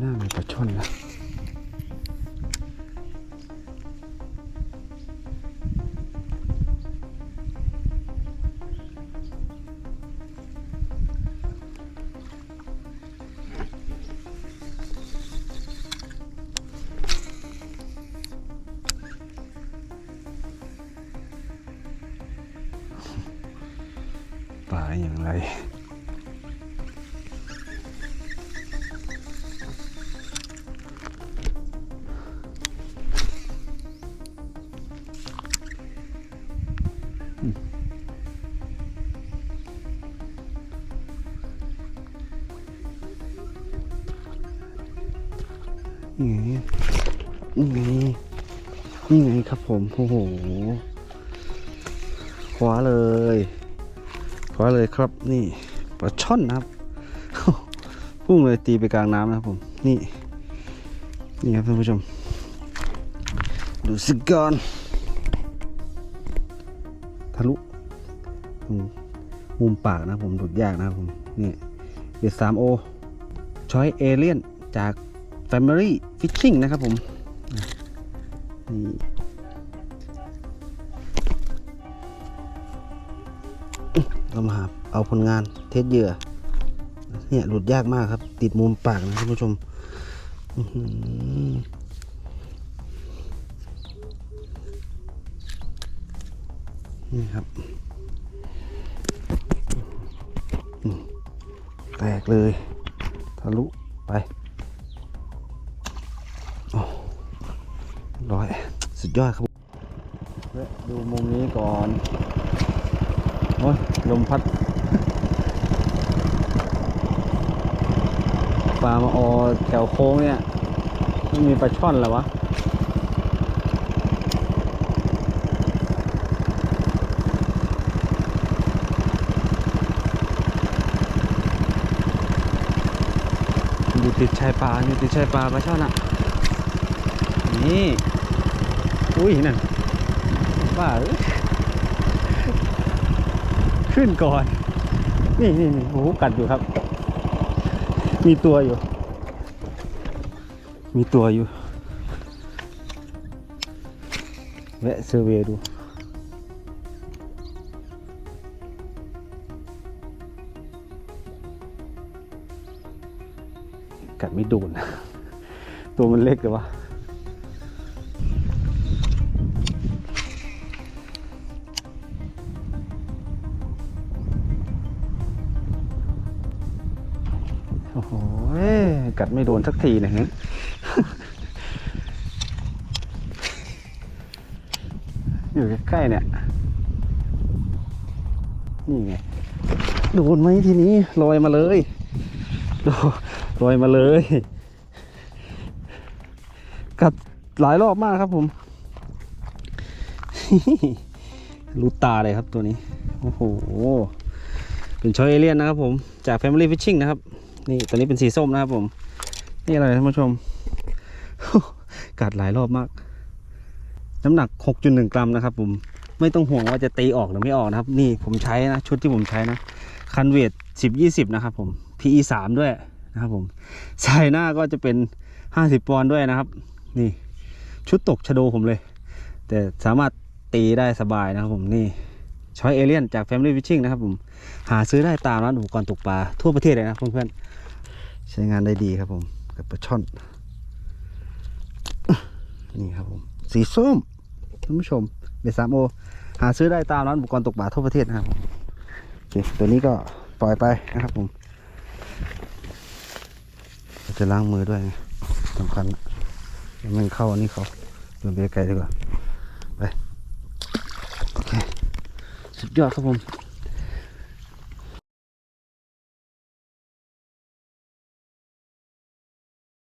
หน้ามีปลาช่อนนะปลาอย่างไร นี่ไงนี่ไงนี่ไงครับผมโอ้โหคว้าเลยคว้าเลยครับ นี่ปลาช่อนนะครับพุ่งเลยตีไปกลางน้ำนะครับผม นี่นี่ครับท่านผู้ชม ดูสิก่อนทะลุมุมปากนะผมดูดยากนะครับผม นี่เบียดสามโอชอยเอเลียนจาก Family Fishing นะครับผมนี่เรามาหาเอาผลงานเทสเหยื่อ เนี่ยหลุดยากมากครับ ติดมุมปากนะท่านผู้ชมนี่ครับแตกเลย ทะลุไป ร้อยสุดยอดครับดูมุมนี้ก่อนโอ้ยลมพัดปลามาออแถวโค้งเนี่ยไม่มีปลาช่อนแล้ววะอยู่ติดชายปลาอยู่ติดชายปลาปลาช่อนอะ นี่ อุ้ยนั่นบ้าขึ้นก่อน นี่นี่นี่โอ้โหกัดอยู่ครับ มีตัวอยู่ มีตัวอยู่แวะเซอร์เวย์ดูกัดไม่โดนตัวมันเล็กเลยวะ โอ้โหกัดไม่โดนสักทีนะฮะอยู่ใกล้ๆเนี่ย นี่ไง โดนไหมทีนี้ลอยมาเลยโดลอยมาเลย กัดหลายรอบมากครับผมรูตาเลยครับตัวนี้ โอ้โห เป็นชอยเอเลียนนะครับผม จาก Family Fishing นะครับ นี่ตัวนี้เป็นสีส้มนะครับผม นี่อะไรท่านผู้ชม กัดหลายรอบมาก น้ำหนัก 6.1 กรัมนะครับผม ไม่ต้องห่วงว่าจะตีออกหรือไม่ออกนะครับ นี่ผมใช้นะชุดที่ผมใช้นะคันเวท10 20 นะครับผม PE 3ด้วยนะครับผมใส่หน้าก็จะเป็น 50 ปอนด์ด้วยนะครับ นี่ชุดตกชะโดผมเลย แต่สามารถตีได้สบายนะครับผมนี่ ช้อยเอเลียนจาก Family Fishing นะครับผม หาซื้อได้ตามร้านอุปกรณ์ตกปลาทั่วประเทศเลยนะเพื่อนๆ ใช้งานได้ดีครับผมกับปลาช่อน นี่ครับผม สีส้มท่านผู้ชมเบสามโอหาซื้อได้ตามร้านอุปกรณ์ตกปลาทั่วประเทศนะครับผมโอเคตัวนี้ก็ปล่อยไปนะครับผมจะล้างมือด้วยสำคัญนะเดี๋ยวมันเข้าอันนี้เขาเดินไปไกลดีกว่า ไป โอเค สุดยอดครับผม